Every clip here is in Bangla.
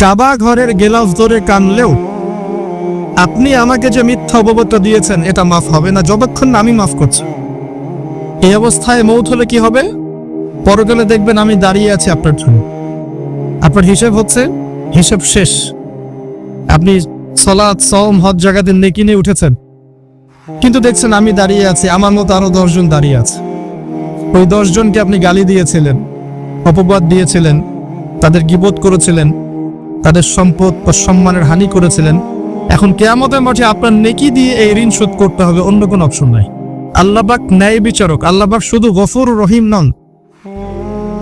কাবা ঘরের গেলাফ ধরে কানলেও, আপনি আমাকে যে মিথ্যা অবগত দিয়েছেন, এটা মাফ হবে না, যতক্ষণ আমি মাফ করছি। এই অবস্থায় মৌত হলে কি হবে? পরকালে দেখবেন আমি দাঁড়িয়ে আছি আপনার জন্য। আপনার হিসেব হচ্ছে, হিসেব শেষ। আপনি সলাৎ সম হজ জায়গাতে নেকি নিয়ে উঠেছেন। কিন্তু দেখছেন আমি দাঁড়িয়ে আছি, আমার মতো আরও দশজন দাঁড়িয়ে আছে। ওই দশজনকে আপনি গালি দিয়েছিলেন, অপবাদ দিয়েছিলেন, তাদের গিবোধ করেছিলেন তাদের সম্পদ বা সম্মানের হানি করেছিলেন। এখন কেয়ামতের মাঠে আপনার নেকি দিয়ে এই ঋণ শোধ করতে হবে, অন্য কোনো অপশন নাই। আল্লাহবাক ন্যায় বিচারক আল্লাহবাক শুধু গফুর রহিম নন।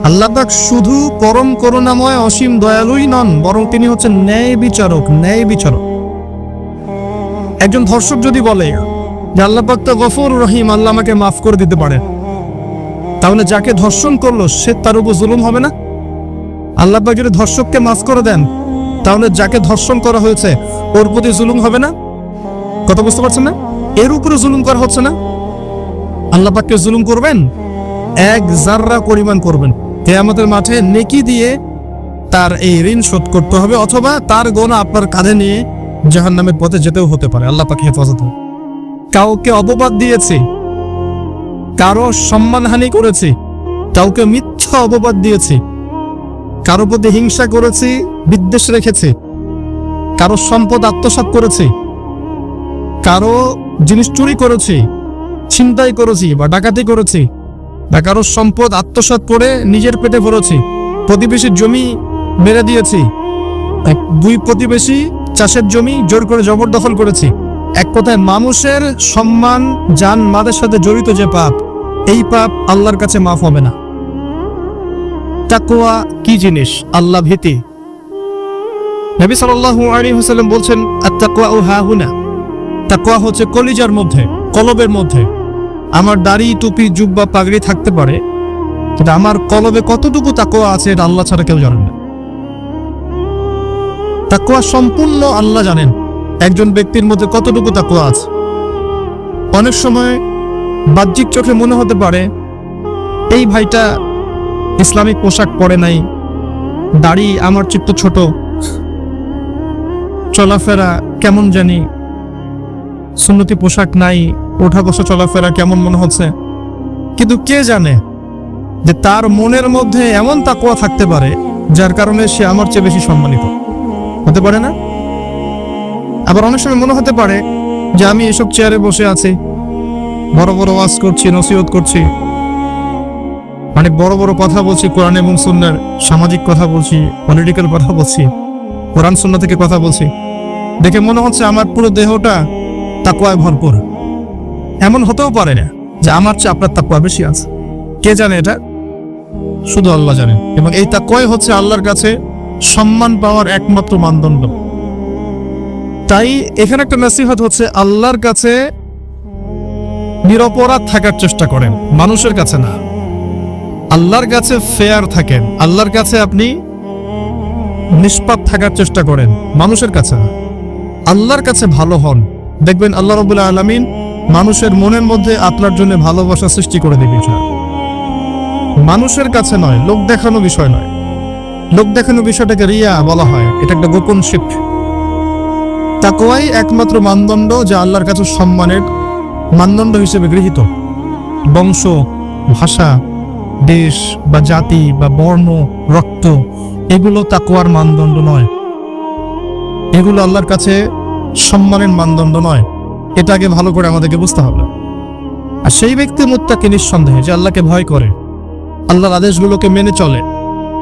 আল্লাহবাক শুধু পরম করুণাময় অসীম দয়ালুই নন, বরং তিনি হচ্ছেন ন্যায় বিচারক ন্যায় বিচারক একজন ধর্ষক যদি বলে যে আল্লাহবাক তো গফুর রহিম, আল্লাহ আমাকে মাফ করে দিতে পারে তাহলে যাকে ধর্ষণ করল, সে তার উপর জুলুম হবে না? আল্লাহবাক যদি ধর্ষককে মাফ করে দেন তাহলে যাকে ধর্ষণ করা হয়েছে, ওর প্রতি জুলুম হবে না? কথা বুঝতে পারছেন না? এর উপরে জুলুম করা হচ্ছে না? আল্লাহ পাককে জুলুম করবেন? এক জাররা পরিমাণ করবেন। কেয়ামতের মাঠে নেকি দিয়ে তার এই ঋণ শোধ করতে হবে, অথবা তার গোনা আপনার কাঁধে নিয়ে জাহান্নামের পথে যেতেও হতে পারে। আল্লাহ পাক হেফাজত কাউকে অপবাদ দিয়েছি, কারও সম্মানহানি করেছি, কাউকে মিথ্যা অপবাদ দিয়েছি কারও প্রতি হিংসা করেছি, বিদ্বেষ রেখেছি। কারও সম্পদ আত্মসাৎ করেছি। কারও জিনিস চুরি করেছি, ছিনতাই করেছি বা ডাকাতি করেছি। বা কারও সম্পদ আত্মসাৎ করে নিজের পেটে ভরেছি। প্রতিবেশীর জমি মেরে দিয়েছি। এক, দুই প্রতিবেশী চাষের জমি জোর করে জবরদখল করেছি। এক কথায় মানুষের সম্মান যান মাদের সাথে জড়িত যে পাপ, এই পাপ আল্লাহর কাছে মাফ হবে না। তাকওয়া কি জিনিস? আল্লাহ ভীতি। নবী সাল্লাল্লাহু আলাইহি ওয়াসাল্লাম বলছেন আত-তাকওয়া হাহুনা। তাকওয়া হচ্ছে কলিজার মধ্যে, কলবের মধ্যে। আমার দাড়ি, টুপি, জুব্বা, পাগড়ি থাকতে পারে, কিন্তু আমার কলবে কতটুকু তাকওয়া আছে এটা আল্লাহ ছাড়া কেউ জানেন না। তাকওয়া সম্পূর্ণ আল্লাহ জানেন, একজন ব্যক্তির মধ্যে কতটুকু তাকওয়া আছে। অনেক সময় বাহ্যিক চোখে মনে হতে পারে, এই ভাইটা ইসলামিক পোশাক পরে নাই। দাড়ি আমার চিত্ত ছোট। চলাফেরা কেমন জানি। সুন্নতি পোশাক নাই ওঠা বসা চলাফেরা কেমন মনে হচ্ছে। কিন্তু কে জানে যে তার মনের মধ্যে এমন তাকুয়া থাকতে পারে, যার কারণে সে আমার চেয়ে বেশি সম্মানিত। হতে পারে না? আবার অনেক সময় মনে হতে পারে যে আমি এসব চেয়ারে বসে আছি। বড় বড় ওয়াজ করছি, নসিহত করছি। অনেক বড় বড় কথা বলছি, কোরআন এবং সুন্নার সামাজিক কথা বলছি পলিটিক্যাল কথা বলছি, কোরআন সুন্না থেকে কথা বলছি। দেখে মনে হচ্ছে আমার পুরো দেহটা তাকুয়ায় ভরপুর। এমন হতেও পারে না যে আমার চেয়ে আপনার তাকুয়া বেশি আছে। কে জানে এটা? শুধু আল্লাহ জানেন এবং এই তাকুয়াই হচ্ছে আল্লাহর কাছে সম্মান পাওয়ার একমাত্র মানদণ্ড। তাই এখানে একটা নসিহত হচ্ছে, আল্লাহর কাছে নিরপরাধ থাকার চেষ্টা করেন, মানুষের কাছে না। আল্লাহর কাছে ফেয়ার থাকেন। আল্লাহর কাছে আপনি নিষ্পাপ থাকার চেষ্টা করেন, মানুষের কাছে আল্লাহর কাছে ভালো হন। দেখবেন আল্লাহ রবুল্লা আলমিন মানুষের মনের মধ্যে আপনার জন্য ভালোবাসা সৃষ্টি করে দেবে। মানুষের কাছে নয়, লোক দেখানো বিষয় নয়। লোক দেখানো বিষয়টাকে রিয়া বলা হয়। এটা একটা গোপন শিখ। তাকোয়াই একমাত্র মানদণ্ড যা আল্লাহর কাছে সম্মানের মানদণ্ড হিসেবে গৃহীত। বংশ, ভাষা দেশ বা জাতি বা বর্ণ, রক্ত, এগুলো তাকুয়ার মানদণ্ড নয়। এগুলো আল্লাহর কাছে সম্মানের মানদণ্ড নয়। এটাকে ভালো করে আমাদেরকে বুঝতে হবে। আর সেই ব্যক্তি মুত্তাকে নিঃসন্দেহে যে আল্লাহকে ভয় করে, আল্লাহর আদেশগুলোকে মেনে চলে,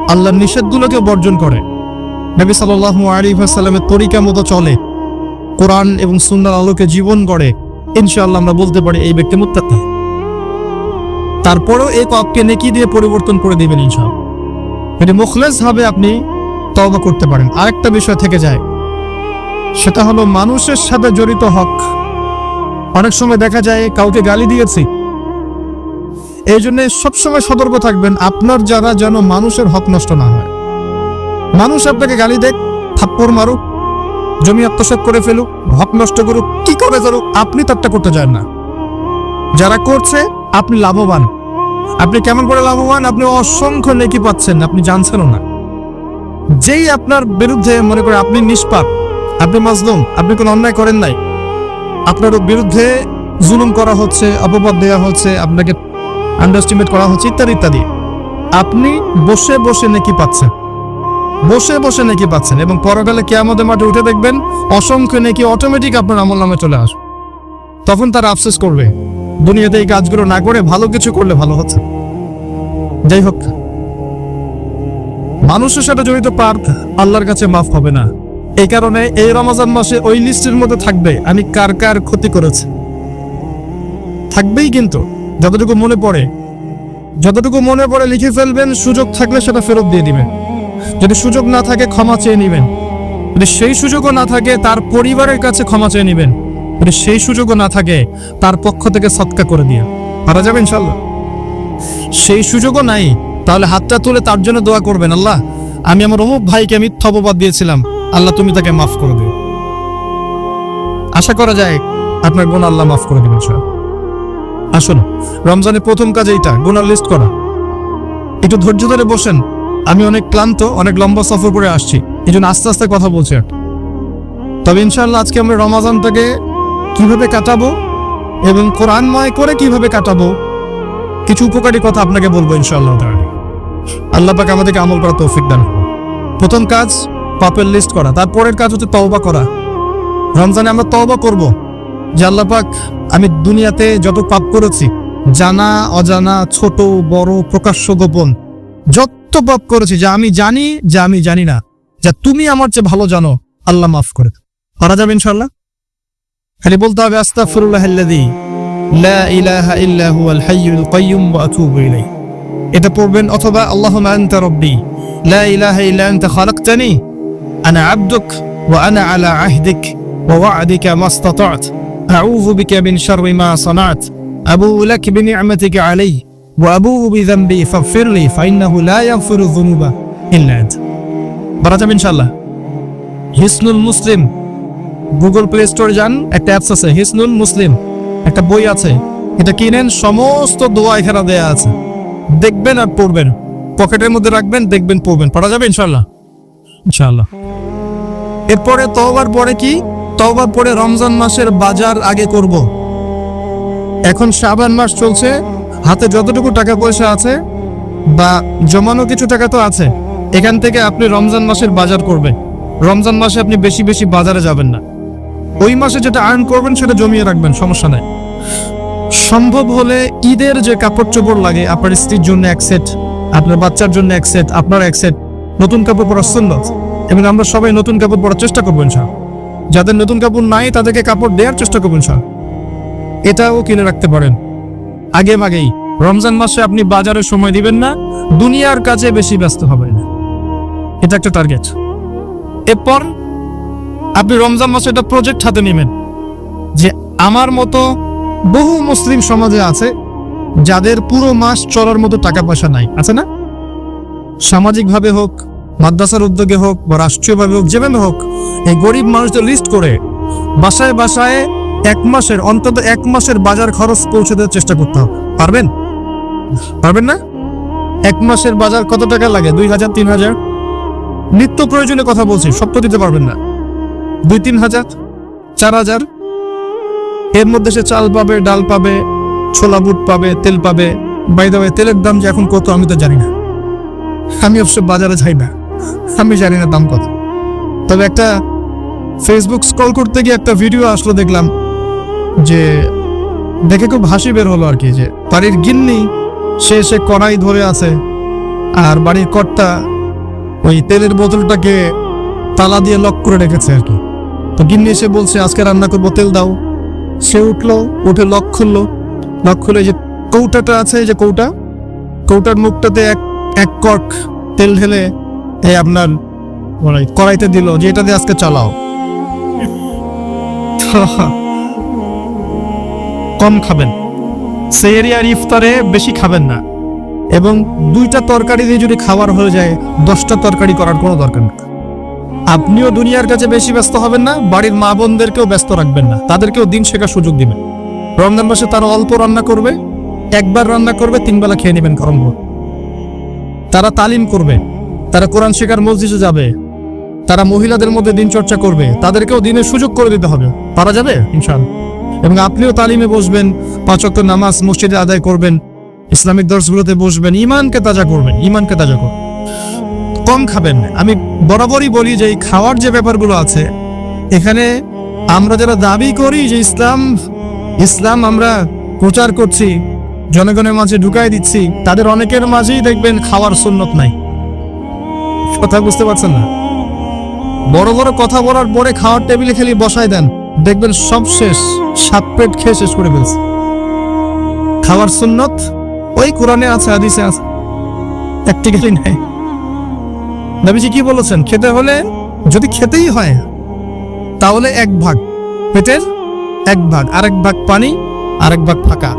আল্লাহর নিষেধগুলোকে বর্জন করে। নবী সাল্লাল্লাহু আলাইহি ওয়াসাল্লামের তরিকা মতো চলে, কোরআন এবং সুন্নার আলোকে জীবন গড়ে, ইনশাআল্লাহ আমরা বলতে পারি এই ব্যক্তি মুত্তাকি। তারপরেও এই পাপকে নেকি দিয়ে পরিবর্তন করে দিবেন ইনশাআল্লাহ। যদি মুখলেস ভাবে আপনি তওবা করতে পারেন। আরেকটা বিষয় থেকে যায়। সেটা হলো মানুষের সাথে জড়িত হক। অনেক সময় দেখা যায় কাউকে গালি দিয়েছি। এই জন্য সবসময় সতর্ক থাকবেন, আপনার যারা যেন মানুষের হক নষ্ট না হয়। মানুষ আপনাকে গালি দেখ থাপ্পড় মারুক, জমি আত্মসাৎ করে ফেলুক, হক নষ্ট করুক, কি করে করুক, আপনি তারটা করতে চান না। যারা করছে আপনি লাভবান। আপনি কেমন করে লাভবান? আপনি অসংখ্য নেকি পাচ্ছেন, আপনি জানছেনও না। যেই আপনার বিরুদ্ধে মনে করে আপনি নিষ্পাপ, আপনি মাজলুম, আপনি কোনো অন্যায় করেন নাই আপনার বিরুদ্ধে জুলুম করা হচ্ছে, অপবাদ দেওয়া হচ্ছে, আপনাকে আন্ডারস্টিমেট করা হচ্ছে, ইত্যাদি ইত্যাদি। আপনি বসে বসে নাকি পাচ্ছেন। বসে বসে নাকি পাচ্ছেন এবং পরকালে কেয়ামতের মাঠে উঠে দেখবেন, অসংখ্য নাকি অটোমেটিক আপনার আমল নামে চলে আসবে। তখন তারা আফসোস করবে। দুনিয়াতে এই কাজগুলো না করে ভালো কিছু করলে ভালো হচ্ছে। যাই হোক, মানুষের সাথে জড়িত পাপ আল্লাহর কাছে মাফ হবে না। এই কারণে এই রমাজান মাসে ওই লিস্টের মধ্যে থাকবে, আমি কার কার ক্ষতি করেছি। থাকবেই কিন্তু, যতটুকু মনে পড়ে। যতটুকু মনে পড়ে লিখে ফেলবেন, সুযোগ থাকলে সেটা ফেরত দিয়ে দিবেন। যদি সুযোগ না থাকে, ক্ষমা চেয়ে নেবেন। যদি সেই সুযোগও না থাকে, তার পরিবারের কাছে ক্ষমা চেয়ে নেবেন। যদি সেই সুযোগও না থাকে, তার পক্ষ থেকে সৎকা করে দিয়ে। পারা যাবে ইনশাল্লাহ সেই সুযোগও নাই, তাহলে হাতটা তুলে তার জন্য দোয়া করবেন, আল্লাহ। আমি আমার অমুক ভাইকে মিথ্যা অপবাদ দিয়েছিলাম, আল্লাহ তুমি তাকে মাফ করে দিও। আশা করা যায় আপনার গুণ আল্লাহ মাফ করে দিবেন স্যার আসুন, রমজানের প্রথম কাজ এইটা গুনার লিস্ট করা। একটু ধৈর্য ধরে বসেন। আমি অনেক ক্লান্ত, অনেক লম্বা সফর করে আসছি, এই জন্য আস্তে আস্তে কথা বলছি আর তবে ইনশাআল্লাহ আজকে আমরা রমাজানটাকে কীভাবে কাটাবো? এবং কোরআনময় করে কীভাবে কাটাবো? কিছু উপকারী কথা আপনাকে বলব ইনশাআল্লাহ। আল্লাহ পাক আমাদেরকে আমল করা তৌফিক দান প্রথম কাজ, পাপের লিস্ট করা। তারপরের কাজ হচ্ছে তওবা করা। রমজানে আমরা তওবা করব। যে আল্লাহ পাক, আমি দুনিয়াতে যত পাপ করেছি, জানা, অজানা, ছোট, বড়, প্রকাশ্য, গোপন, যত পাপ করেছি, যা আমি জানি, যা আমি জানি না, যা তুমি আমার চেয়ে ভালো জানো, আল্লাহ মাফ করে। পারা যাবে ইনশাল্লাহ খালি বলতে হবে আস্তাগফিরুল্লাহ আল্লাযী লা ইলাহা ইল্লা হুয়াল হাইয়ুল কাইয়্যুম ওয়া আতুবু ইলাইহি এটা পড়বেন অথবা আল্লাহুম্মা আনতা রাব্বি লা ইলাহা ইল্লা আনতা খালাকতানি আনা আবদুক ওয়া আনা আলা আহদিক ওয়া ওয়া'দিকা মাস্তাতা'ত আউযু বিকা মিন শাররি মা সানা'ত আবুউ লাক বিনি'মাতিকা আলাইহি ওয়া আবুউ বিযানবি ফাগফির লি ফাইন্নাহু লা ইয়াগফিরু যুনুবা ইল্লা আনত বলা যাবে ইনশাআল্লাহ হিসনুল মুসলিম গুগল প্লে স্টোরে যান, একটা অ্যাপস আছে হিসনুল মুসলিম একটা বই আছে, এটা কিনেন, সমস্ত দোয়া এখানে দেয়া আছে। দেখবেন আর পড়বেন, পকেটের মধ্যে রাখবেন, দেখবেন, পড়বেন, পড়া যাবে ইনশাল্লাহ ইনশাল্লাহ এরপরে তওবার পরে কি? তওবার পরে রমজান মাসের বাজার আগে করব। এখন শাবান মাস চলছে, হাতে যতটুকু টাকা পয়সা আছে, বা জমানো কিছু টাকা তো আছে, এখান থেকে আপনি রমজান মাসের বাজার করবেন। রমজান মাসে আপনি বেশি বেশি বাজারে যাবেন না। ওই মাসে যেটা আর্ন করবেন সেটা জমিয়ে রাখবেন, সমস্যা নাই। সম্ভব হলে ঈদের যে কাপড় চোপড় লাগে, আপনার স্ত্রীর জন্য এক সেট আপনার বাচ্চার জন্য এক সেট আপনার এক সেট নতুন কাপড় পরার সুন্নত এবং আমরা সবাই নতুন কাপড় পরার চেষ্টা করব ইনশাল যাদের নতুন কাপড় নাই, তাদেরকে কাপড় দেওয়ার চেষ্টা করব ইনশাল এটাও কিনে রাখতে পারেন। আগে আগেই রমজান মাসে আপনি বাজারে সময় দিবেন না, দুনিয়ার কাজে বেশি ব্যস্ত হবেন এটা একটা টার্গেট এরপর আপনি রমজান মাসে একটা প্রজেক্ট হাতে নেবেন। যে আমার মতো বহু মুসলিম সমাজে আছে, যাদের পুরো মাস চলার মতো টাকা পয়সা নাই, আছে না? সামাজিকভাবে হোক, মাদ্রাসার উদ্যোগে হোক, বা রাষ্ট্রীয়ভাবে হোক, যেভাবে হোক, এই গরিব মানুষদের লিস্ট করে বাসায় বাসায় এক মাসের, অন্তত এক মাসের বাজার খরচ পৌঁছে দেওয়ার চেষ্টা করতে হবে। পারবেন? পারবেন না? এক মাসের বাজার কত টাকা লাগে? দুই হাজার, তিন হাজার? নিত্য প্রয়োজনে কথা বলছি সব তো দিতে পারবেন না। দুই তিন হাজার, চার হাজার। এর মধ্যে সে চাল পাবে, ডাল পাবে, ছোলা বুট পাবে, তেল পাবে। বাই দাবে তেলের দাম যে এখন কত আমি তো জানি না। আমি অবশ্য বাজারে যাই না। আমি জানি না দাম কত। তবে একটা ফেসবুক স্ক্রল করতে গিয়ে একটা ভিডিও আসলো দেখলাম যে দেখে খুব হাসি বের হলো আর কি যে বাড়ির গিন্নি, সে সে কড়াই ধরে আছে আর বাড়ির কর্তা ওই তেলের বোতলটাকে তালা দিয়ে লক করে রেখেছে আর কি। তো গিন্নি এসে বলছে, আজকে রান্না করব, তেল দাও। সে উঠল, উঠে লক খুললো। লক খুলে যে কৌটাটা আছে যে কৌটা, কৌটার মুখটাতে এক এক কর্ক তেল ঢেলে এই আপনার কড়াই কড়াইতে দিল, যে এটা দিয়ে আজকে চালাও। কম খাবেন। সেহরি আর ইফতারে বেশি খাবেন না। এবং দুইটা তরকারি দিয়ে যদি খাবার হয়ে যায়, দশটা তরকারি করার কোনো দরকার নেই। আপনিও দুনিয়ার কাছে বেশি ব্যস্ত হবেন না, বাড়ির মা বোনদেরকেও ব্যস্ত রাখবেন না, তাদেরকেও দিন শেখার সুযোগ দিবেন। রমজান মাসে তারা অল্প রান্না করবে, একবার রান্না করবে, তিনবেলা খেয়ে নেবেন গরম। তারা তালিম করবে, তারা কোরআন শেখার মসজিদে যাবে, তারা মহিলাদের মধ্যে দিন চর্চা করবে, তাদেরকেও দিনের সুযোগ করে দিতে হবে। পারা যাবে? ইনশাআল্লাহ। এবং আপনিও তালিমে বসবেন, পাঁচ ওয়াক্ত নামাজ মসজিদে আদায় করবেন, ইসলামিক দর্শগুলোতে বসবেন ইমানকে তাজা করবেন ইমানকে তাজা করবেন। কম খাবেন। আমি বরাবরই বলি যে এই খাওয়ার যে ব্যাপারগুলো আছে, এখানে আমরা যারা দাবি করি যে ইসলাম ইসলাম আমরা প্রচার করছি, জনগণের মাঝে ঢুকাই দিচ্ছি, তাদের অনেকের মাঝেই দেখবেন খাওয়ার সুন্নত নাই। কথা বুঝতে পারছেন না? বড় বড় কথা বলার পরে খাওয়ার টেবিলে খালি বসায় দেন। দেখবেন সব শেষ, সাত পেট খেয়ে শেষ করে ফেলছে। খাওয়ার সুন্নত, ওই কোরআনে আছে আদিসে আছে। প্র্যাকটিক্যালি নাই। নবীজি কি বলেছেন? খেতে হলে যদি খেতেই হয়, তাহলে এক ভাগ। পেটের এক ভাগ, আরেক ভাগ পানি, আরেক ভাগ ফাঁকা।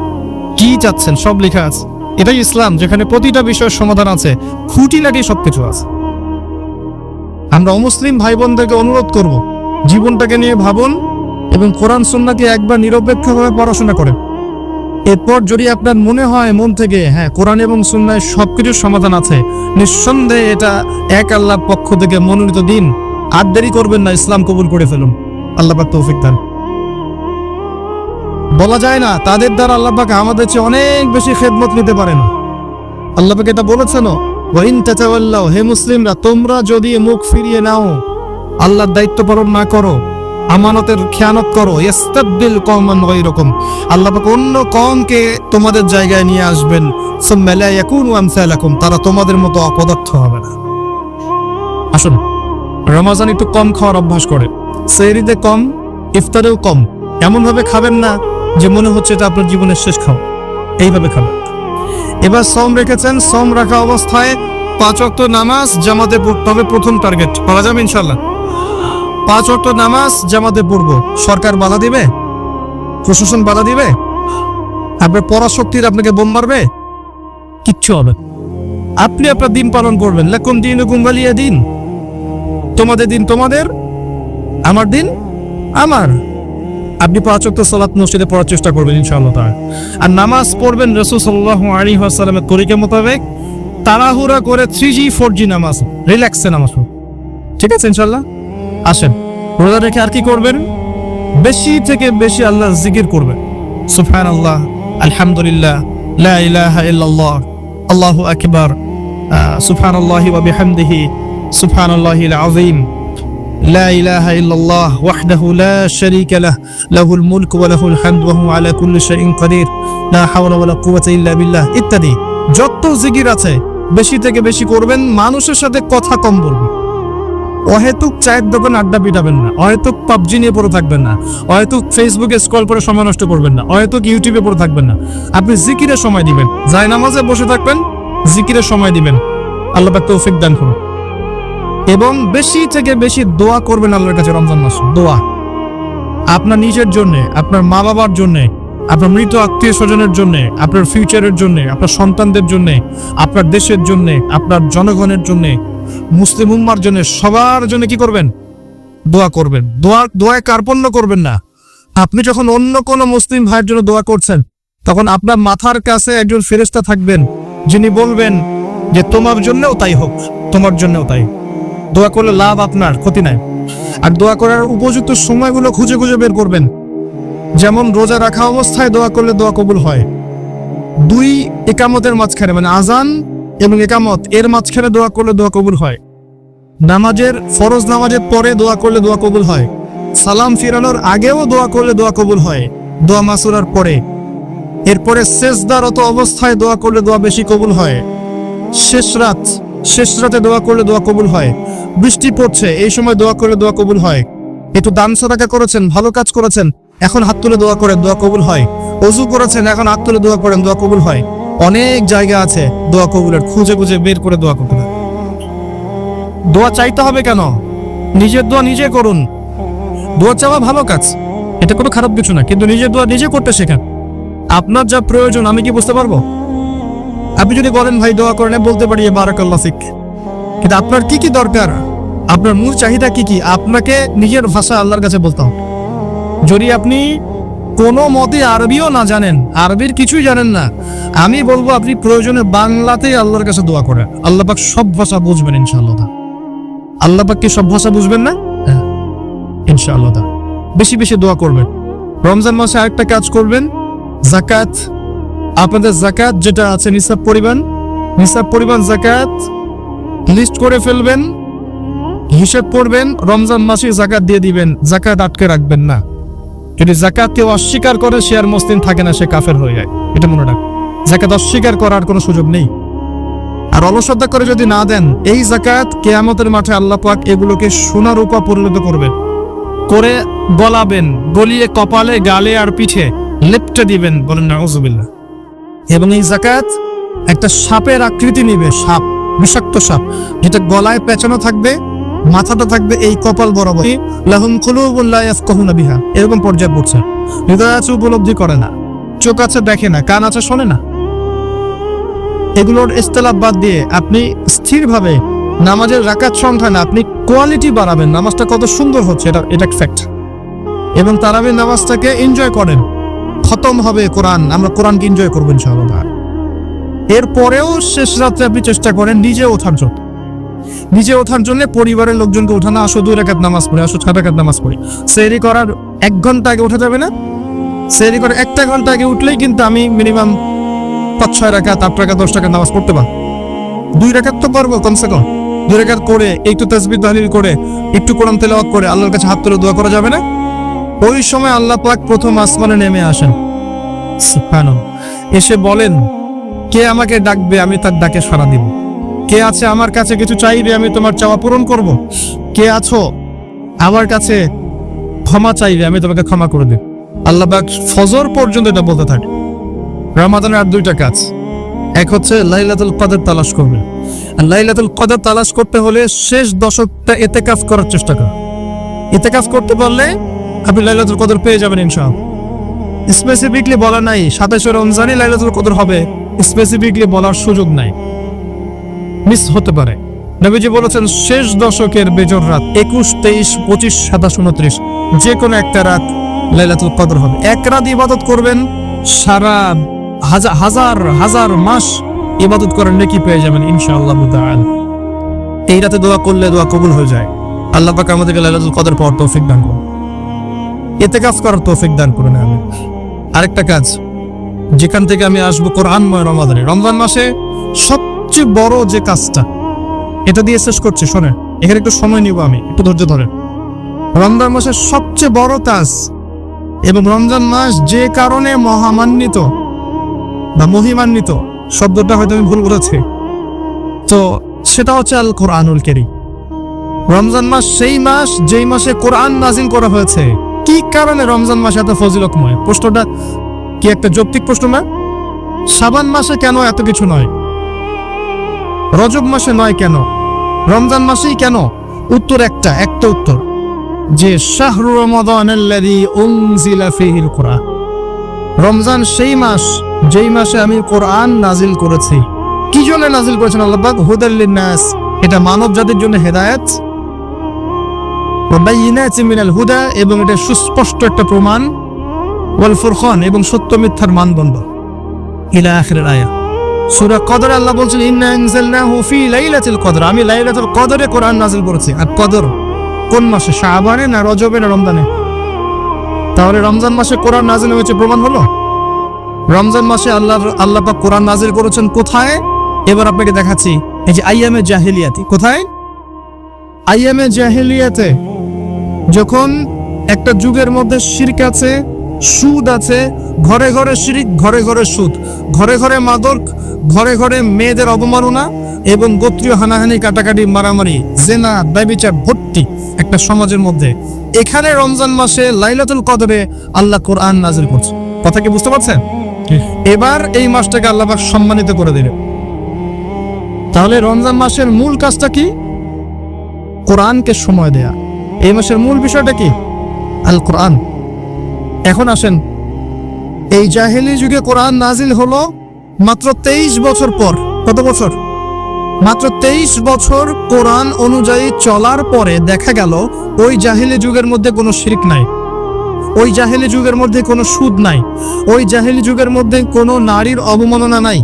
কি চাচ্ছেন? সব লেখা আছে। এটাই ইসলাম, যেখানে প্রতিটা বিষয়ের সমাধান আছে। খুঁটি খুঁটিনাটি সবকিছু আছে। আমরা অমুসলিম ভাই বোনদেরকে অনুরোধ করব, জীবনটাকে নিয়ে ভাবুন এবং কোরআন সুন্নাকে একবার নিরপেক্ষভাবে পড়াশোনা করেন। এরপর যদি আপনার মনে হয়, মন থেকে হ্যাঁ কোরআন এবং সুন্নায় সব সবকিছুর সমাধান আছে, নিঃসন্দেহে এটা এক আল্লাহর পক্ষ থেকে মনোনীত দিন। আর দেরি করবেন না, ইসলাম কবুল করে ফেলুন। আল্লাপাক তৌফিক দান। বলা যায় না, তাদের দ্বারা আল্লাহবাক আমাদের চেয়ে অনেক বেশি খেদমত নিতে পারে না আল্লাহ এটা বলেছেন, ওয়াইন তাতাওয়াল্লাও হে মুসলিমরা, তোমরা যদি মুখ ফিরিয়ে নাও, আল্লাহর দায়িত্ব পালন না করো আমানতের খেয়ানত করো। ইস্তাবদিল কওমান গায়রাকুম। আল্লাহ পাক অন্য কওমকে তোমাদের জায়গায় নিয়ে আসবেন। সুম্মা লা ইয়াকুনু আমসালাকুম। তারা তোমাদের মতো অপদার্থ হবে না। আসুন, রমাজান একটু কম খাওয়ার অভ্যাস করে। সেহরিতে কম, ইফতারেও কম। এমন ভাবে খাবেন না যে মনে হচ্ছে এটা আপনার জীবনের শেষ খাও এইভাবে খাবেন। এবার সম রেখেছেন সম রাখা অবস্থায় পাঁচ অক্ট নামাজ, জামাতে পড়তে হবে প্রথম টার্গেট। পারা যাবে ইনশাল্লাহ পাঁচ অক্ট নামাজ জামাতে পড়ব। সরকার বাধা দিবে? প্রশাসন বাধা দিবে? আপনার পরাশক্তির আপনাকে বোম মারবে? কিচ্ছু হবে আপনি আপনার দিন পালন করবেন। লেকুন দিন কুম্বালিয়া দিন। তোমাদের দিন তোমাদের, আমার দিন আমার। আপনি পাঁচ ওয়াক্ত সালাত মসজিদে পড়ার চেষ্টা করবেন ইনশাআল্লাহ আর নামাজ পড়বেন রাসূল সাল্লাল্লাহু আলাইহি ওয়াসাল্লামের তরিকা মোতাবেক। তাড়াহুড়া করে থ্রি জি ফোর জি নামাজ রিল্যাক্সে নামাজ। ঠিক আছে ইনশাআল্লাহ? আসেন। রোজা রেখে আর কি করবেন? বেশি থেকে বেশি আল্লাহ জিকির করবেন। সুফান আল্লাহ আলহামদুলিল্লাহ আল্লাহ আকবর সুফান আল্লাহি সুফান আল্লাহ আজিম لا إله إلا الله وحده لا شريك له له الملك وله الحمد وهو على كل شيء قدير لا حول ولا قوة إلا بالله ইত্যাদি। যত জিকির আছে, বেশি থেকে বেশি করবেন, মানুষের সাথে কথা কম বলবেন। অহেতুক চায়ের দোকান আড্ডা পিটাবেন না, অহেতুক পাবজি নিয়ে পড়ে থাকবেন না, অহেতুক ফেসবুকে স্ক্রল করে সময় নষ্ট করবেন না, অহেতুক ইউটিউবে পড়ে থাকবেন না। আপনি জিকিরে সময় দিবেন, যায় নামাজে বসে থাকবেন, জিকিরে সময় দিবেন। আল্লাহ তৌফিক দান করুন। এবং বেশি থেকে বেশি দোয়া করবেন আল্লাহর কাছে রমজান মাস, দোয়া। আপনার নিজের জন্য, আপনার মা বাবার জন্য, আপনার মৃত আত্মীয় স্বজনের জন্য, আপনার ফিউচারের জন্য, আপনার সন্তানদের জন্য, আপনার দেশের জন্য, আপনার জনগণের জন্য মুসলিম উম্মার জন্য, সবার জন্য কি করবেন? দোয়া করবেন। দোয়া, দোয়ায় কার্পণ্য করবেন না। আপনি যখন অন্য কোনো মুসলিম ভাইয়ের জন্য দোয়া করছেন, তখন আপনার মাথার কাছে একজন ফেরেশতা থাকবেন, যিনি বলবেন যে, তোমার জন্যও তাই হোক, তোমার জন্যও তাই। দোয়া করলে লাভ আপনার, ক্ষতি নাই। আর দোয়া করার উপযুক্ত সময়গুলো খুঁজে খুঁজে বের করবেন। যেমন রোজা রাখা অবস্থায় দোয়া করলে দোয়া কবুল হয়। দুই একামতের মাঝখানে মানে আজান এবং একামত, এর মাঝখানে দোয়া করলে দোয়া কবুল হয়। নামাজের ফরজ নামাজের পরে দোয়া করলে দোয়া কবুল হয়। সালাম ফিরানোর আগেও দোয়া করলে দোয়া কবুল হয়, দোয়া মাসুরার পরে। এরপরে শেষদারত অবস্থায় দোয়া করলে দোয়া বেশি কবুল হয়। শেষ রাত, শেষ রাতে দোয়া করলে দোয়া কবুল হয়। বৃষ্টি পড়ছে, এই সময় দোয়া করলে দোয়া কবুল হয়। একটু দান সদাকা করেছেন, ভালো কাজ করেছেন, এখন হাত তুলে দোয়া করেন, দোয়া কবুল হয়। অজু করেছেন, এখন হাত তুলে দোয়া করেন, দোয়া কবুল হয়। অনেক জায়গা আছে। দোয়া কবুলের। খুঁজে খুঁজে বের করে দোয়া করতে দোয়া চাইতে হবে কেন? নিজের দোয়া নিজে করুন। দোয়া চাওয়া ভালো কাজ। এটা কোনো খারাপ কিছু না, কিন্তু নিজের দোয়া নিজে করতে শেখান। আপনার যা প্রয়োজন, আমি কি বুঝতে পারব? আপনি যদি বলেন, ভাই, দোয়া করেন বলতে পারি, বারাকাল্লাহ ফিক। কিন্তু আপনার কি কি দরকার? আপনার মূল চাহিদা কি কি? আপনাকে নিজের ভাষা আল্লাহর কাছে বলতে হবে। যদি আপনি কোনো মতে আরবিও না জানেন। আরবির কিছুই জানেন না। আমি বলব, আপনি প্রয়োজনে বাংলাতেই আল্লাহর কাছে দোয়া করেন। আল্লাহ পাক সব ভাষা বুঝবেন ইনশাআল্লাহ আল্লাহ পাক কি সব ভাষা বুঝবেন না? হ্যাঁ ইনশাআল্লাহ বেশি বেশি দোয়া করবেন। রমজান মাসে আরেকটা কাজ করবেন। জাকাত আপনাদের জাকাত যেটা আছে, নিসাব পরিমাণ। নিসাব পরিমাণ জাকাত লিস্ট করে ফেলবেন। হিসেব করবেন। রমজান মাসে জাকাত দিয়ে দিবেন। জাকাত আটকে রাখবেন না। যদি জাকাত কেউ অস্বীকার করে সে আর মুসলিম থাকে না, সে কাফের হয়ে যায়। এটা মনে রাখ। জাকাত অস্বীকার করার কোনো সুযোগ নেই। আর অলসতা করে যদি না দেন, এই জাকাত কেয়ামতের মাঠে আল্লাহ পাক এগুলোকে সোনার উপা পরিণত করবে করে গলাবেন, গলিয়ে কপালে, গালে আর পিঠে লেপটে দিবেন বলেন নাউজুবিল্লাহ। এবং এই জাকাত একটা সাপের আকৃতি নিবে, সাপ, বিষাক্ত সাপ, যেটা গলায় পেঁচানো থাকবে মাথাটা থাকবে এই কপাল বরাবর লাহুম কুলুবুল্লাহ ইয়াফকাহুনা বিহা। এরকম পর্যায়ে পড়ছে। হৃদয় আছে, উপলব্ধি করে না। চোখ আছে, দেখে না। কান আছে, শোনে না। এগুলোর ইস্তেলাফ বাদ দিয়ে আপনি স্থিরভাবে নামাজের রাকাত সংখ্যা না আপনি কোয়ালিটি বাড়াবেন। নামাজটা কত সুন্দর হচ্ছে, এটা এটা ফ্যাক্ট এবং তারাবি নামাজটাকে এনজয় করেন। খতম হবে কোরআন। আমরা কোরআনকে এনজয় করবেন ইনশাআল্লাহ। এরপরেও শেষ রাত্রে আপনি চেষ্টা করেন নিজে ওঠার জন্য। নিজে ওঠার জন্য পরিবারের লোকজনকে ওঠানো আসো দুই রাকাত নামাজ পড়ি আসো ছয় রাকাত নামাজ পড়ি। সেরি করার এক ঘণ্টা আগে ওঠা যাবে না? সেরি করার একটা ঘণ্টা আগে উঠলেই কিন্তু আমি মিনিমাম পাঁচ, ছয় রাকাত, আট টাকা দশ টাকা নামাজ পড়তে পার দুই রাকাত তো পারব কমসে কম। দুই রাকাত করে, একটু তাসবিহ, তাহলিল করে, একটু কোরআন তেলাওয়াত করে, আল্লাহর কাছে হাত তুলে দোয়া করা যাবে না? ওই সময় আল্লাহ পাক প্রথম আসমানে নেমে আসেন। এসে বলেন, কে আমাকে ডাকবে, আমি তার ডাকে সাড়া দিব। কে আছে আমার কাছে কিছু চাইবে আমি তোমার চাওয়া পূরণ করব? কে আছো আমার কাছে ক্ষমা চাইবে আমি তোমাকে ক্ষমা করে দেব। আল্লাহ পাক ফজর পর্যন্ত এটা বলতে থাকে। রমাদানের আর দুইটা কাজ। এক হচ্ছে লাইলাতুল কদর তালাশ করবে। আর লাইলাতুল কদর তালাশ করতে হলে শেষ দশকটা এতেকাফ করার চেষ্টা কর। এতেকাফ করতে পারলে আপনি লাইলাতুল কদর পেয়ে যাবেন ইনশাআল্লাহ। স্পেসিফিকলি বলা নাই, সাতাশে রমজানে লাইলাতুল কদর হবে। স্পেসিফিকলি বলার সুযোগ নাই। মিস হতে পারে। নবীজি বলেছেন, শেষ দশকের বেজর রাত, একুশ, তেইশ, পঁচিশ, সাতাশ, উনত্রিশ, যে কোনো একটা রাত লাইলাতুল কদর হবে। এক রাত ইবাদত করবেন, সারা হাজার হাজার মাস ইবাদত করেন নাকি পেয়ে যাবেন, ইনশাআল্লাহ এই রাতে দোয়া করলে দোয়া কবুল হয়ে যায়। আল্লাহ পাক আমাদেরকে লাইলাতুল কদর পাওয়ার তৌফিক দান করুন। এতে কাজ করার তৌফিক দান করুন আমি আরেকটা কাজ, যেখান থেকে আমি আসব কোরআনময় রমাদানে। রমজান মাসে সবচেয়ে বড় যে কাজটা, এটা দিয়ে শেষ করছি, শোনেন। এখানে একটু সময় নিব আমি, একটু ধৈর্য ধরেন। রমজান মাসের সবচেয়ে বড় কাজ এবং রমজান মাস যে কারণে মহামান্বিত বা মহিমান্বিত শব্দটা হয়তো আমি ভুল বলেছি তো সেটা হচ্ছে আল কোরআনুল কেরি রমজান মাস সেই মাস যেই মাসে কোরআন নাজিল করা হয়েছে। কি কারণে রমজান মাস এত ফজিলতময়? প্রশ্নটা কি একটা যৌক্তিক প্রশ্ন না? সাবান মাসে কেন এত কিছু নয়? রজব মাসে নয় কেন? রমজান মাসেই কেন? উত্তর একটা একটা উত্তর। যে রমজান সেই মাস, যেই মাসে আমি কোরআন নাজিল করেছি। কি জন্য নাজিল করেছেন আল্লাহ পাক? হুদাল্লিন এটা মানব জাতির জন্য হেদায়েত। মিনাল হুদা, এবং এটা সুস্পষ্ট একটা প্রমাণ। ওয়াল এবং সত্য মিথ্যার মানদণ্ড। ইলা আখিরের আয়া সূরা কদর, আল্লাহ বলছেন, ইন্না আনজালনাহু ফি লাইলাতুল কদর। আমি লাইলাতুল কদরে কোরআন নাজিল করেছি আর কদর কোন মাসে? শাবানে না রজবে না রমজানে? তাহলে রমজান মাসে কোরআন নাজিল হয়েছে প্রমাণ হলো? রমজান মাসে আল্লাহ আল্লাহ পাক কোরআন নাজিল করেছেন কোথায়? এবার আপনাকে দেখাচ্ছি। এই যে আইয়ামে জাহেলিয়াতি, কোথায়? আইয়ামে জাহেলিয়াতে যখন একটা যুগের মধ্যে শিরক আছে সুদ আছে। ঘরে ঘরে শিরিক ঘরে ঘরে সুদ। ঘরে ঘরে মাদক ঘরে ঘরে মেয়েদের অবমাননা এবং গোত্রীয় হানাহানি কাটাকাটি মারামারি জেনা ব্যবিচার ভর্তি একটা সমাজের মধ্যে। এখানে রমজান মাসে লাইলাতুল কদরে আল্লাহ কোরআন নাজিল করছে। কথা কি বুঝতে পারছেন? এবার এই মাসটাকে আল্লাহ সম্মানিত করে দিলেন। তাহলে রমজান মাসের মূল কাজটা কি? কোরআনকে সময় দেয়া। এই মাসের মূল বিষয়টা কি? আল কোরআন এখন আসেন। এই জাহেলি যুগে কোরআন নাজিল হলো মাত্র তেইশ বছর পর। কত বছর? মাত্র তেইশ বছর কোরআন অনুযায়ী চলার পরে দেখা গেল ওই জাহিলি যুগের মধ্যে কোনো শিরিক নাই। ওই জাহেলি যুগের মধ্যে কোনো সুদ নাই। ওই জাহেলি যুগের মধ্যে কোনো নারীর অবমাননা নাই।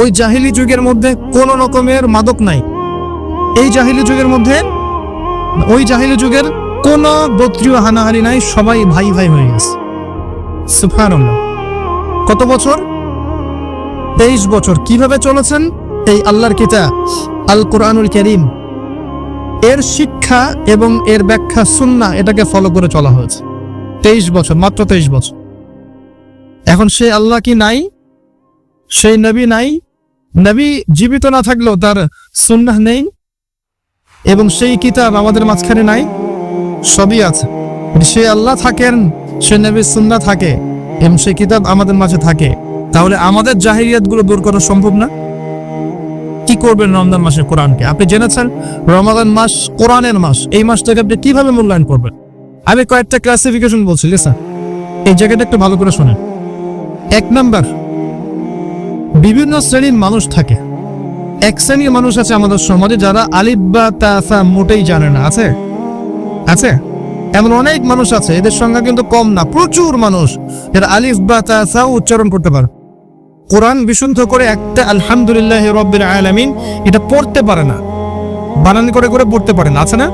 ওই জাহেলি যুগের মধ্যে কোনো রকমের মাদক নাই। এই জাহিলি যুগের মধ্যে, ওই জাহিলি যুগের কোনো গোত্রীয় হানাহানি নাই, সবাই ভাই ভাই হয়ে গেছে। সুবহানাল্লাহ। কত বছর? তেইশ বছর। কীভাবে চলেছেন? এই আল্লাহর কিতাব, আল কোরআনুল করিম। এর শিক্ষা এবং এর ব্যাখ্যা সুন্না এটাকে ফলো করে চলা হয়েছে। তেইশ বছর, মাত্র তেইশ বছর। এখন সেই আল্লাহ কি নাই? সেই নবী নাই? নবী জীবিত না থাকলেও তার সুন্নাহ নেই? এবং সেই কিতাব আমাদের মাঝখানে নাই? সবই আছে। সে আল্লাহ থাকেন সে নবী সুন্না থাকে, এবং সেই কিতাব আমাদের মাঝে থাকে। তাহলে আমাদের জাহিরিয়াতগুলো দূর করা সম্ভব না? কি করবেন রমজান মাসে কোরআনকে? আপনি জেনেছেন? রমাদান মাস কোরআনের মাস। এই মাসটাকে আপনি কীভাবে মূল্যায়ন করবেন? আমি কয়েকটা ক্লাসিফিকেশন বলছি লিসা এই জায়গাটা একটু ভালো করে শোনেন। এক নাম্বার, বিভিন্ন শ্রেণির মানুষ থাকে। এক শ্রেণির মানুষ আছে আমাদের সমাজে যারা আলিফ বা তাসা মোটেই জানে না। আছে? আছে? এমন অনেক মানুষ আছে, এদের সংখ্যা কিন্তু কম না, প্রচুর মানুষ। যারা আলিফ, বা তাসা উচ্চারণ করতে পারে। কোরআন বিশুদ্ধ করে একটা আলহামদুলিল্লাহ রব্বিল আলামিন এটা পড়তে পারে না। বানান করে করে পড়তে পারে না, আছে না?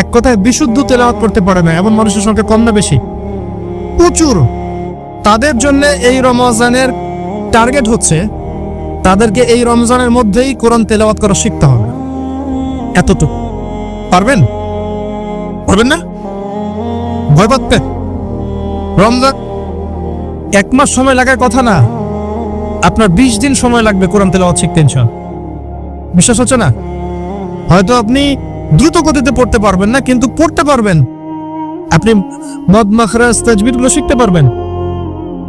এক কথায় বিশুদ্ধ তেলাওয়াত করতে পারে না, এমন মানুষের সংখ্যা কম না বেশি। প্রচুর। তাদের জন্য এই রমজানের টার্গেট হচ্ছে, তাদেরকে এই রমজানের মধ্যেই কোরআন তেলাওয়াত করা শিখতে হবে। এতটুকু। পারবেন? পারবেন না? ভয় পাচ্ছে? রমজান, এক মাস সময় লাগার কথা না। আপনার বিশ দিন সময় লাগবে কোরআন তেলাওয়াত শিখতে ইনশাল বিশ্বাস হচ্ছে না? হয়তো আপনি দ্রুত গতিতে পড়তে পারবেন না, কিন্তু পড়তে পারবেন। আপনি মদ, মাখরাজ তাজবিরগুলো শিখতে পারবেন।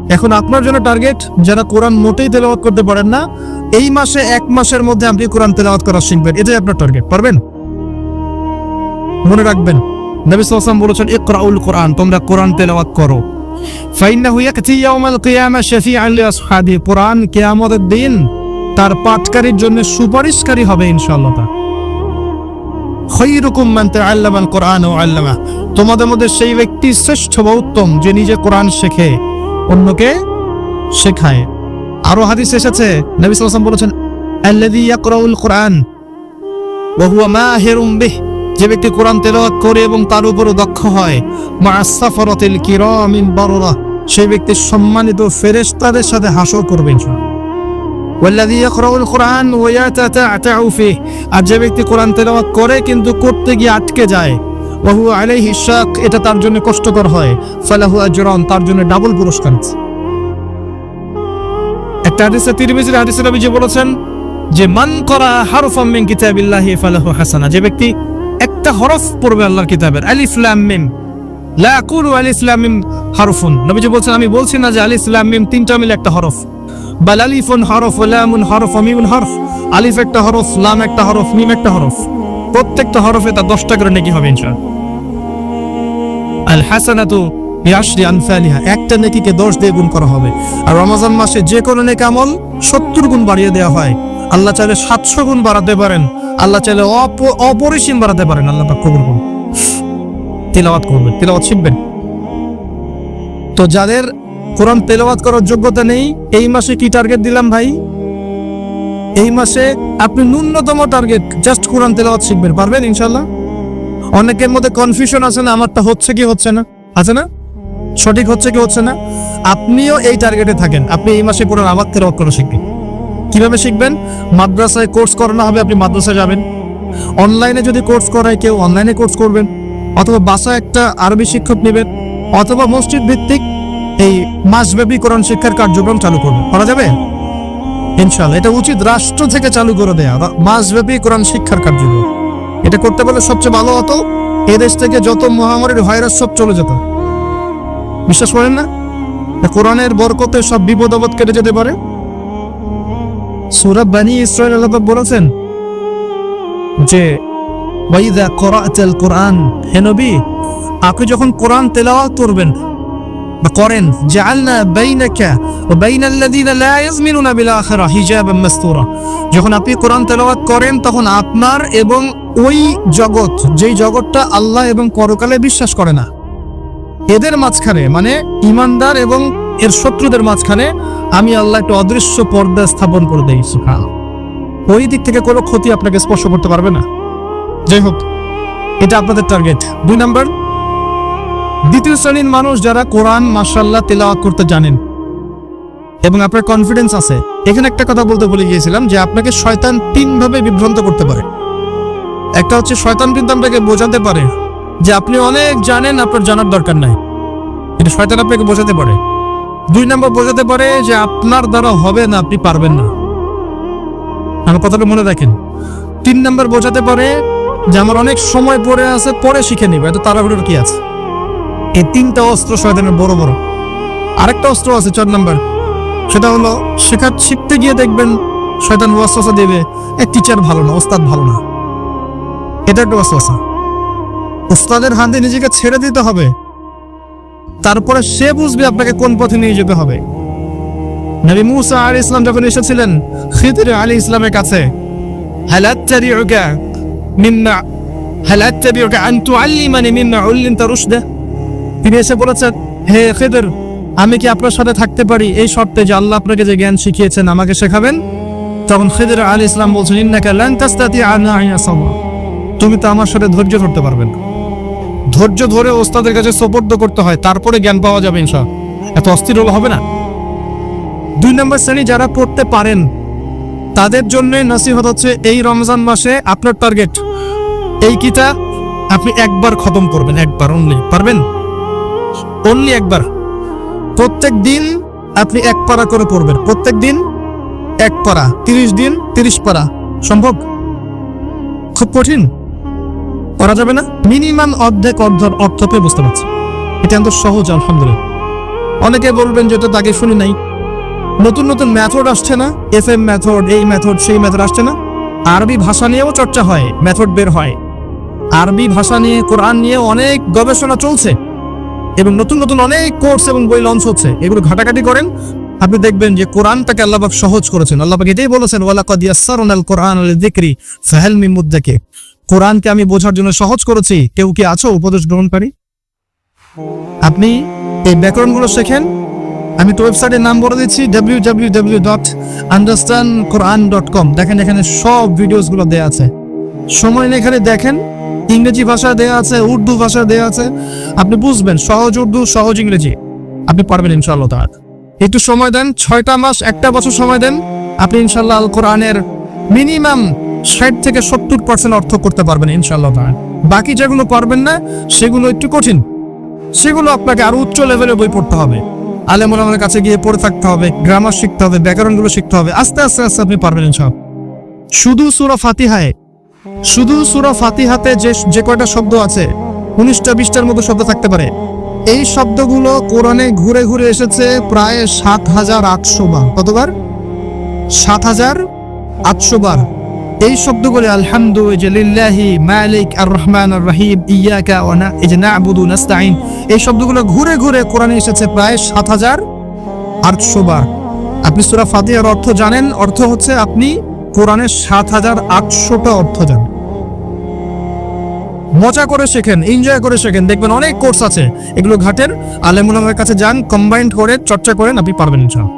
এখন আপনার জন্য টার্গেট, যারা কোরআন মোটেই তেলাওয়াত করতে পারেন না, এই মাসে, এক মাসের মধ্যে আপনি কোরআন তেলাওয়াত করা শিখবেন। এটাই আপনার টার্গেট, পারবেন? মনে রাখবেন। নবী সাল্লাল্লাহু বলেছেন, ইকরাউল কোরআন, তোমরা কোরআন তেলাওয়াত করো। ইয়াতি ইয়াউমাল কিয়ামা লিআসহাবি, কোরআন কিয়ামতের দিন তার পাঠকারীর জন্য সুপারিশকারী হবে ইনশাআল্লাহ খৈরুকুম মান তাআল্লামাল কোরআন ও আল্লামা, তোমাদের মধ্যে সেই ব্যক্তি শ্রেষ্ঠ বা উত্তম যে নিজে কোরআন শেখে, অন্যকে শেখায়। আরও হাদিস এসেছে, নবী সাল্লাল্লাহু আলাইহি ওয়াসাল্লাম বলেছেন, আল্লাযী ইয়াকরাউল কোরআন, ওয়া হুয়া মাহিরুম বিহ। যে ব্যক্তি কোরআন তেলাওয়াত করে এবং তার উপরও দক্ষ হয় কিরামিন বাররা, সেই ব্যক্তি সম্মানিত ফেরেশতাদের সাথে হাসর করবে ইনশাআল্লাহ। ওয়াল্লাযী ইয়াকরাউল কোরআন ওয়া ইয়াতাতাআউ ফিহ, আর যে ব্যক্তি কোরআন তেলাওয়াত করে কিন্তু করতে গিয়ে আটকে যায় আলাইহি শাক, এটা তার জন্য কষ্টকর হয়, ফালাহু আজরান, তার জন্য ডাবল পুরস্কার একটা হাদিসে তিরমিজির হাদিসে নবীজি বলেছেন যে, মান করা হারফাম মিন কিতাবিল্লাহি ফালাহু হাসানা যে ব্যক্তি একটা হরফ পড়বে আল্লাহর কিতাবের। আলিফ, লাম, মিম। লা আকুলু আলিফ, লাম, মিম হারফুন। নবীজি বলছেন, আমি বলছি না যে আলিফ, লাম, মিম তিনটা মিলে একটা হরফ। বাল আলিফুন হরফ লামুন হরফ মিমুন হরফ। আলিফ একটা হরফ, লাম একটা হরফ, মিম একটা হরফ। প্রত্যেকটা হরফে তার দশটা করে নেকি হবে ইনশাআল্লাহ। আল হাসানাতু বিআশরি আমসালিহা, একটা নেকিকে দশ দিয়ে গুণ করা হবে। আর রমজান মাসে যে কোনো নেক আমল সত্তর গুণ বাড়িয়ে দেওয়া হয়। আল্লাহ চাইলে সাতশো গুণ বাড়াতে পারেন। আল্লাহ চাইলে অপ- অপরিসীম বাড়াতে পারেন। আল্লাহ পাক কবুল করুন। তেলাওয়াত করবেন, তেলাওয়াত শিখবেন। তো যাদের কোরআন তেলাওয়াত করার যোগ্যতা নেই, এই মাসে কি টার্গেট দিলাম ভাই? এই মাসে আপনি ন্যূনতম টার্গেট জাস্ট কোরআন তেলাওয়াত শিখবেন, পারবেন ইনশাল্লাহ অনেকের মধ্যে কনফিউশন আছে না, আমারটা হচ্ছে কি, হচ্ছে না? আছে না? সঠিক হচ্ছে কি, হচ্ছে না? আপনিও এই টার্গেটে থাকেন। আপনি এই মাসে কোরআন আবার তেলাওয়াত করা শিখবেন। কীভাবে শিখবেন? মাদ্রাসায় কোর্স করানো হবে, আপনি মাদ্রাসায় যাবেন। অনলাইনে যদি কোর্স করায়, কেউ অনলাইনে কোর্স করবেন। অথবা বাসায় একটা আরবি শিক্ষক নেবেন। অথবা মসজিদ ভিত্তিক এই মাসব্যাপী কোরআন শিক্ষার কার্যক্রম চালু করবেন। করা যাবে? ইনশাল্লাহ এটা উচিত রাষ্ট্র থেকে চালু করে দেয়া মাসব্যাপী কোরআন শিক্ষার কার্যক্রম। এটা করতে পারলে সবচেয়ে ভালো হতো, এদেশ থেকে যত মহামারীর ভাইরাস সব চলে যেত। বিশ্বাস করেন না? কোরআনের বরকতে সব বিপদ আপদ কেটে যেতে পারে। সুরাব বানি ইসরায়েল আল্লাহ বলেছেন যে ওয়াইদা করাআতাল কোরআন হে নবী, আপনি যখন কোরআন তেলাওয়াত করবেন বা করেন, জাআলনা বাইনাকা ওয়া বাইনাল্লাযিনা লা ইউমিনুনা বিল আখিরা হিজাবান মাসতুরা যখন আপনি কোরআন তেলাওয়াত করেন, তখন আপনার এবং ওই জগৎ, যেই জগৎটা আল্লাহ এবং পরকালে বিশ্বাস করে না, এদের মাঝখানে মানে ইমানদার এবং এর শত্রুদের মাঝখানে আমি আল্লাহ একটা অদৃশ্য পর্দা স্থাপন করে দেই সুখা ওই দিক থেকে কোনো ক্ষতি আপনাকে স্পর্শ করতে পারবে না। যাই হোক, এটা আপনাদের টার্গেট দুই নাম্বার, দ্বিতীয় শ্রেণির মানুষ যারা কোরআন মাসাল্লাহ তেলাওয়াত করতে জানেন এবং আপনার কনফিডেন্স আছে। এখানে একটা কথা বলতে ভুলে গিয়েছিলাম যে আপনাকে শয়তান তিন ভাবে বিভ্রান্ত করতে পারে। একটা হচ্ছে শয়তান কিন্তু আপনাকে বোঝাতে পারে যে আপনি অনেক জানেন, আপনার জানার দরকার নাই। এটা শয়তান আপনাকে বোঝাতে পারে। দুই নম্বর বোঝাতে পারে যে আপনার দ্বারা হবে না, আপনি পারবেন না। আমার কথাটা মনে রাখেন। তিন নম্বর বোঝাতে পারে যে আমার অনেক সময় পড়ে আছে, পরে শিখে নিবে। এত তাড়াহুড়োর কি আছে? এই তিনটা অস্ত্র শয়তানের বড় বড়। আরেকটা অস্ত্র আছে চার নম্বর। সেটা হলো শেখা শিখতে গিয়ে দেখবেন শয়তান ওয়াসওয়াসা দেবে এক টিচার ভালো না, ওস্তাদ ভালো না। এটা একটা ওয়াসওয়াসা। ওস্তাদের হাতে নিজেকে ছেড়ে দিতে হবে। তারপরে সে বুঝবে আপনাকে কোন পথে নিয়ে যেতে হবে। নবী মুসা আলী ইসলাম যখন এসেছিলেন, খিদির আলী ইসলামের কাছে তিনি এসে বলেছেন, হে খিদির, আমি কি আপনার সাথে থাকতে পারি? এই শর্তে যে আল্লাহ আপনাকে যে জ্ঞান শিখিয়েছেন, আমাকে শেখাবেন? তখন খিদির আলী ইসলাম বলছেন, ইন্নাকা লান তাস্তাতিআ আনা তুমি তো আমার সাথে ধৈর্য ধরতে পারবেন না। ধৈর্য ধরে ওস্তাদের কাছে সোপর্দ করতে হয়, তারপরে জ্ঞান পাওয়া যাবে ইনশা। এত অস্থির হবে না? দুই নম্বর শ্রেণি যারা পড়তে পারেন, তাদের জন্য নসিহত হচ্ছে এই রমজান মাসে আপনার টার্গেট। এই কিতাব আপনি একবার খতম করবেন, একবার অনলি পারবেন? অনলি একবার। প্রত্যেক দিন আপনি এক পারা করে পড়বেন। প্রত্যেক দিন এক পারা, তিরিশ দিন তিরিশ পারা। সম্ভব? খুব কঠিন? করা যাবে না? মিনিমাম অর্ধেক অর্ধ অর্থ পেয়ে বুঝতে পারছি। এটা এত সহজ, আলহামদুলিল্লাহ। অনেকে বলবেন যেটা তাকে শুনি নাই। নতুন নতুন মেথড আসছে না? এফ এম মেথড এই মেথড সেই মেথড আসছে না? আরবি ভাষা নিয়েও চর্চা হয় মেথড বের হয়। আরবি ভাষা নিয়ে, কোরআন নিয়ে অনেক গবেষণা চলছে। এবং নতুন নতুন অনেক কোর্স এবং বই লঞ্চ হচ্ছে। এগুলো ঘাটাঘাটি করেন। আপনি দেখবেন যে কোরআনটাকে আল্লাহবাক সহজ করেছেন। আল্লাহবাক এটাই বলেছেন, ওয়ালাকাদ ইয়াসসারনাল কোরআন লিযিকরি ফাহাল মিন মুদ্দাকির। কোরআনকে আমি বোঝার জন্য সহজ করেছি। কেউ কি আছো উপদেশ গ্রহণকারী? আপনি এই ব্যাকরণগুলো শেখেন। আমি তো ওয়েবসাইটের নাম বলে দিচ্ছি W W W dot understand Quran dot com দেখেন এখানে সব ভিডিওসগুলো দেওয়া আছে। সময় এখানে দেখেন, ইংরেজি ভাষা দেওয়া আছে, উর্দু ভাষা দেওয়া আছে। আপনি বুঝবেন, সহজ উর্দু, সহজ ইংরেজি। আপনি পারবেন ইনশাআল্লাহ তাআলা। একটু সময় দেন, ছয়টা মাস, একটা বছর সময় দেন। আপনি ইনশাল্লাহ আল কোরআনের মিনিমাম ষাট থেকে সত্তর পার্সেন্ট অর্থ করতে পারবেন ইনশাল্লাহ তাআলা। বাকি যেগুলো পারবেন না, সেগুলো একটু কঠিন। সেগুলো আপনাকে আরও উচ্চ লেভেলে বই পড়তে হবে। আলেমুল আমার কাছে গিয়ে পড়ে থাকতে হবে গ্রামার শিখতে হবে ব্যাকরণগুলো শিখতে হবে, আস্তে আস্তে আস্তে আপনি পারবেন সব শুধু সুরা ফাতিহায়, শুধু সুরা ফাতিহাতে যে যে কয়টা শব্দ আছে, উনিশটা, বিশটার মতো শব্দ থাকতে পারে। এই শব্দগুলো কোরআনে ঘুরে ঘুরে এসেছে প্রায় সাত হাজার আটশো বার। কতবার? সাত হাজার আটশো বার। এই শব্দগুলো, আলহামদু এই যে লিল্লাহি মালিক আর রহমান আর রাহিম ইয়াকা ওয়া না এই যে, নাবুদু নাস্তাইন এই শব্দগুলো ঘুরে ঘুরে কোরআনে এসেছে প্রায় সাত হাজার আটশো বার। আপনি সুরা ফাতিহার অর্থ জানেন, অর্থ হচ্ছে আপনি কোরআনের সাত হাজার আটশোটা অর্থ জানেন। মজা করে শেখেন এনজয় করে শেখেন। দেখবেন অনেক কোর্স আছে, এগুলো ঘাটের আলেমুলামের কাছে যান কম্বাইন্ড করে চর্চা করেন, আপনি পারবেন ইনশাআল্লাহ।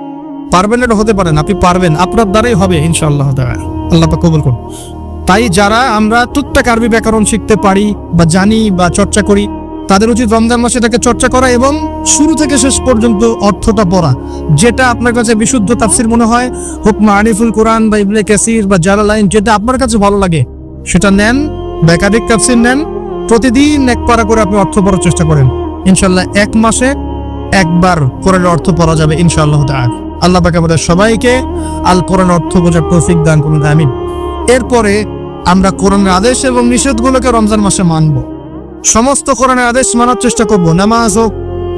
পারবেন এটা হতে পারেন, আপনি পারবেন, আপনার দ্বারাই হবে ইনশাআল্লাহ তাআলা। আল্লাহ কবুল করুন। তাই যারা আমরা টুকটাক আরবি ব্যাকরণ শিখতে পারি বা জানি বা চর্চা করি, তাদের উচিত রমজান মাসে তাকে চর্চা করা এবং শুরু থেকে শেষ পর্যন্ত অর্থটা পড়া, যেটা আপনার কাছে বিশুদ্ধ তাফসির মনে হয় হোক মারিফুল কোরআন বা ইবনে কাসির বা জালালাইন যেটা আপনার কাছে ভালো লাগে, সেটা নেন বা একাধিক তাফসির নেন, প্রতিদিন এক পারা করে আপনি অর্থ পড়ার চেষ্টা করেন। ইনশাল্লাহ এক মাসে একবার কোরআনের অর্থ পড়া যাবে ইনশাআল্লাহ তাআলা। আল্লাহ পাক আমাদের সবাইকে আল কোরআন অর্থ বোঝার তৌফিক দান করুন, আমিন। এরপরে আমরা কোরআনের আদেশ এবং নিষেধগুলোকে রমজান মাসে মানব। সমস্ত কোরআনের আদেশ মানার চেষ্টা করব। নামাজ হোক,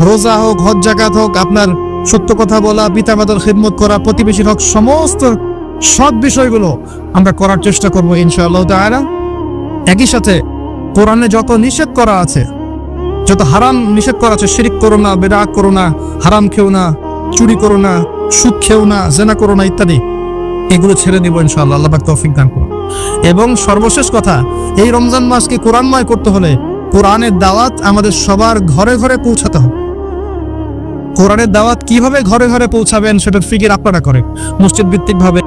রোজা হোক, হজ জাকাত হোক, আপনার সত্য কথা বলা, পিতামাতার খিদমত করা, প্রতিবেশীর হক, সমস্ত সব বিষয়গুলো আমরা করার চেষ্টা করব ইনশাআল্লাহ তাআলা। একই সাথে কোরআনে যত নিষেধ করা আছে, যত হারাম নিষেধ করা আছে, শিরিক করো না বেদা করো না, হারাম খেও না, চুরি করো না সুদ খেও না, জেনা করো না ইত্যাদি। এগুলো ছেড়ে দিব ইনশাল্লাহ আল্লাহ তৌফিক দান করো এবং সর্বশেষ কথা, এই রমজান মাসকে কোরআনময় করতে হলে কোরআনের দাওয়াত আমাদের সবার ঘরে ঘরে পৌঁছাতে হবে। কোরআনের দাওয়াত কীভাবে ঘরে ঘরে পৌঁছাবেন সেটার ফিকির আপনারা করেন। মসজিদ ভিত্তিকভাবে